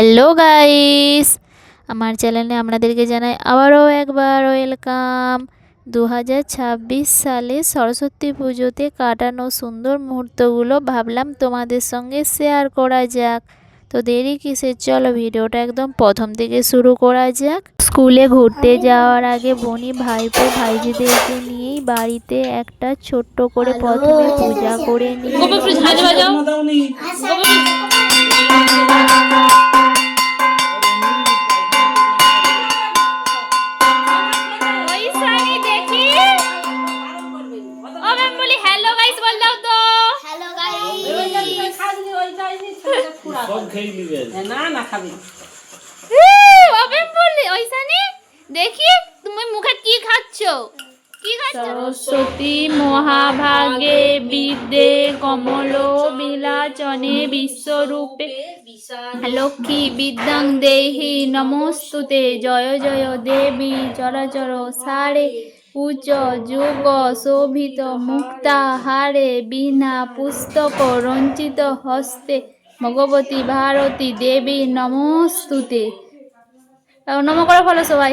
Hello guys আমার চ্যানেলে আপনাদেরকে জানাই আবারও একবার ওয়েলকাম। দু হাজার ছাব্বিশ সালে সরস্বতী পুজোতে কাটানো সুন্দর মুহূর্তগুলো ভাবলাম তোমাদের সঙ্গে শেয়ার করা যাক। তো দেরি কিসের? চলো ভিডিওটা একদম প্রথম থেকে শুরু করা যাক। স্কুলে ঘুরতে যাওয়ার আগে বনি ভাইপো ভাইজিদেরকে নিয়েই বাড়িতে একটা ছোট্ট করে প্রথমে পূজা করে নিয়ে সব খেয়ে নিবে। না না খাবি। ও ম্যাম বলি দেখি তুমি মুখে কি খাচ্ছো? কি খাচ্ছো? সরস্বতী মহাভাগে বিদ্যে কমল বিলাচনে বিশ্বরূপে। লক্ষ্মী বিদ্যাং দেহি নমস্তুতে। জয় জয় দেবী চরাচর সারে। উচ্চ যুগ শোভিত মুক্তা হারে বিনা পুস্তক রঞ্চিত হস্তে। ভগবতী ভারতী দেবী নমস্তুতে। নম করো ফলো সবাই।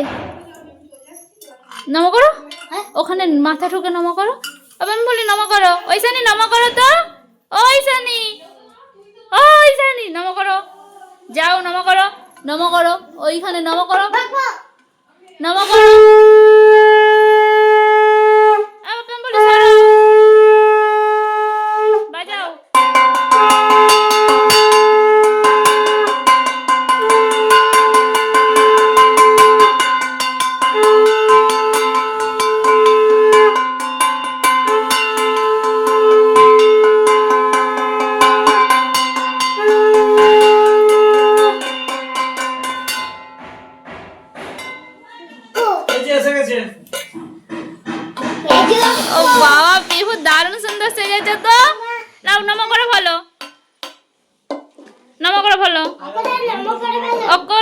নম করো? ওখানে মাথা ঠুকে নম করো। আমি বলি নম করো। ওই সানি নম করো তো। ওই সানি। ওই সানি নম করো। যাও নম করো। নম করো। ওইখানে নম করো। নম করো। এসে গেছে। ও বাবা বিহু দারুণ সুন্দর সেজেছে তো। নাও নম করে ভালো নম করে ভালো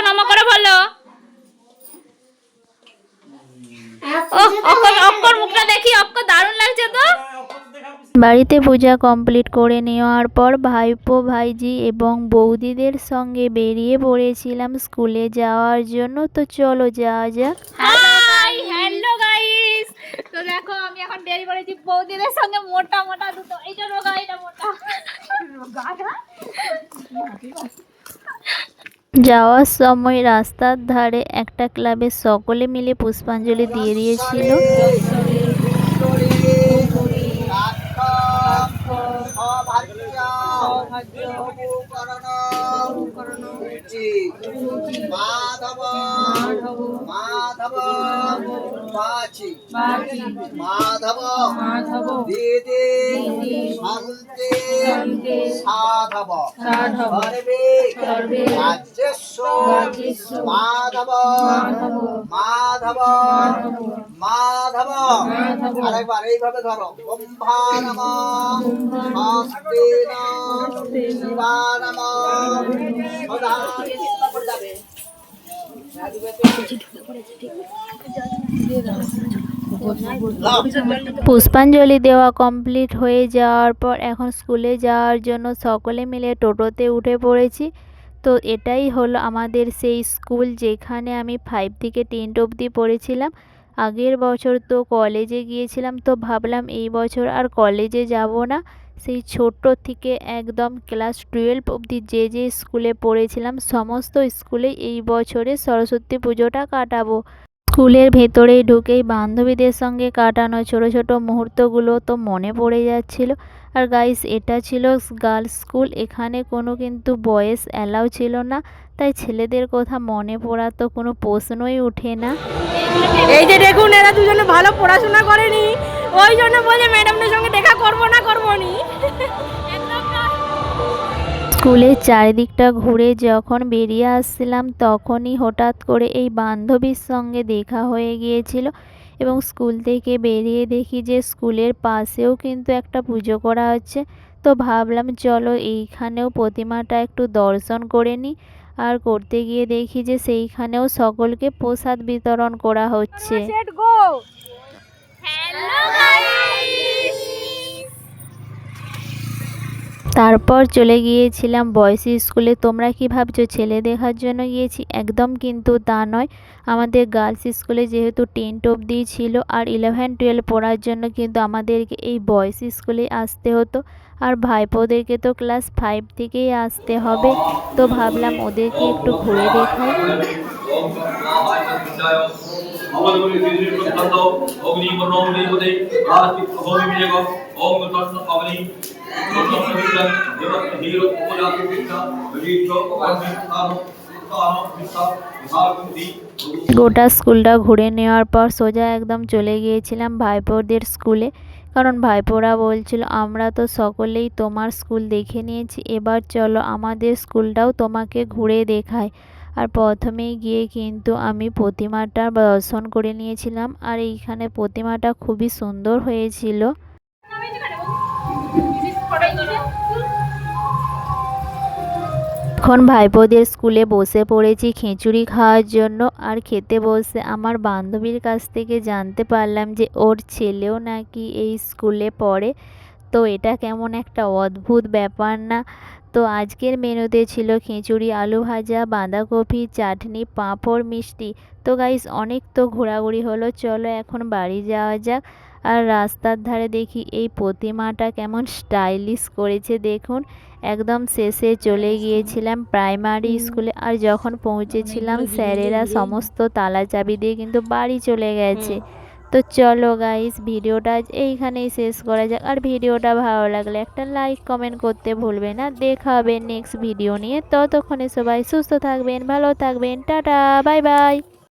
নম করে ভালো অক্কর মুখটা দেখি অক্ক দারুণ লাগছে তো। বাড়িতে পূজা কমপ্লিট করে নেওয়ার পর ভাইপো ভাইজি এবং বৌদিদের সঙ্গে বেরিয়ে পড়েছিলাম স্কুলে যাওয়ার জন্য। তো চলো যাওয়া যাক। তো দেখো আমি এখন পড়েছি বৌদিদের সঙ্গে মোটা মোটা দুটো এইটা রোগা এটা মোটা যাওয়ার সময় রাস্তার ধারে একটা ক্লাবে সকলে মিলে পুষ্পাঞ্জলি দিয়ে দিয়েছিল মাধব মাধব। বাচি মাধব দিদি। শান্তি। সাধব। সর্বে রাজ্যস্ব মাধব। মাধব। মাধব। আরেকবার এইভাবে ধরো। ব্রহ্মা নম। শাস্তি নম। শিবা নম। সদা যাবে পুষ্পাঞ্জলি দেওয়া কমপ্লিট হয়ে যাওয়ার পর এখন স্কুলে যাওয়ার জন্য সকলে মিলে টোটোতে উঠে পড়েছি। তো এটাই হলো আমাদের সেই স্কুল যেখানে আমি ফাইভ থেকে টেন অবধি পড়েছিলাম। আগের বছর তো কলেজে গিয়েছিলাম, তো ভাবলাম এই বছর আর কলেজে যাব না। সেই ছোট্ট থেকে একদম ক্লাস টুয়েলভ অবধি যে যে স্কুলে পড়েছিলাম, সমস্ত স্কুলে এই বছরে সরস্বতী পুজোটা কাটাবো। স্কুলের ভেতরেই ঢুকেই বান্ধবীদের সঙ্গে কাটানো ছোট ছোট মুহূর্তগুলো তো মনে পড়ে যাচ্ছিল। আর গাইস এটা ছিল গার্লস স্কুল এখানে কোনো কিন্তু বয়েস অ্যালাউ ছিল না। তাই ছেলেদের কথা মনে পড়া তো কোনো প্রশ্নই ওঠে না। এই যে দেখুন, এরা দুজনে ভালো পড়াশোনা করেনি। ওই জন্য বলে ম্যাডামদের সঙ্গে দেখা করব না করব নি। স্কুলের চারিদিকটা ঘুরে যখন বেরিয়ে আসছিলাম, তখনই হঠাৎ করে এই বান্ধবীর সঙ্গে দেখা হয়ে গিয়েছিল এবং স্কুল থেকে বেরিয়ে দেখি যে স্কুলের পাশেও কিন্তু একটা পুজো করা হচ্ছে। তো ভাবলাম, চলো এইখানেও প্রতিমাটা একটু দর্শন করে নিই আর করতে গিয়ে দেখি যে সেইখানেও সকলকে প্রসাদ বিতরণ করা হচ্ছে। তারপর চলে গিয়েছিলাম বয়েজ স্কুলে। তোমরা কি ভাবছ? ছেলে দেখার জন্য গিয়েছি? একদম কিন্তু তা নয়। আমাদের গার্লস স্কুলে যেহেতু টেন্ট অবধি ছিল আর ইলেভেন টুয়েলভ পড়ার জন্য কিন্তু আমাদেরকে এই বয়েজ স্কুলে আসতে হতো। আর ভাইপোদেরকে তো ক্লাস ফাইভ থেকেই আসতে হবে। তো ভাবলাম ওদেরকে একটু ঘুরে দেখাই। গোটা স্কুলটা ঘুরে নেওয়ার পর সোজা একদম চলে গিয়েছিলাম ভাইপোদের স্কুলে। কারণ ভাইপোরা বলছিল, আমরা তো সকলেই তোমার স্কুল দেখে নিয়েছি, এবার চলো আমাদের স্কুলটাও তোমাকে ঘুরে দেখায়। আর প্রথমেই গিয়ে কিন্তু আমি প্রতিমাটা দর্শন করে নিয়েছিলাম, আর এইখানে প্রতিমাটা খুবই সুন্দর হয়েছিল। এখন ভাইপোদের স্কুলে বসে পড়েছি খিচুড়ি খাওয়ার জন্য আর খেতে বসে আমার বান্ধবীর কাছ থেকে জানতে পারলাম যে ওর ছেলেও নাকি এই স্কুলে পড়ে। তো এটা কেমন একটা অদ্ভুত ব্যাপার না? তো আজকের মেনুতে ছিল খিচুড়ি, আলু ভাজা, বাঁধাকপি, চাটনি, পাঁপড়, মিষ্টি। তো গাইস অনেক তো ঘোরাঘুরি হলো। চলো এখন বাড়ি যাওয়া যাক। আর রাস্তার ধারে দেখি এই প্রতিমাটা কেমন স্টাইলিশ করেছে দেখুন। একদম শেষে চলে গিয়েছিলাম প্রাইমারি স্কুলে আর যখন পৌঁছেছিলাম স্যারেরা সমস্ত তালা চাবি দিয়ে কিন্তু বাড়ি চলে গেছে। তো চলো গাইস ভিডিওটা আজ এইখানেই শেষ করা যাক। আর ভিডিওটা ভালো লাগলে একটা লাইক কমেন্ট করতে ভুলবে না। দেখা হবে নেক্সট ভিডিও নিয়ে। ততক্ষণে সবাই সুস্থ থাকবেন ভালো থাকবেন। Tata bye bye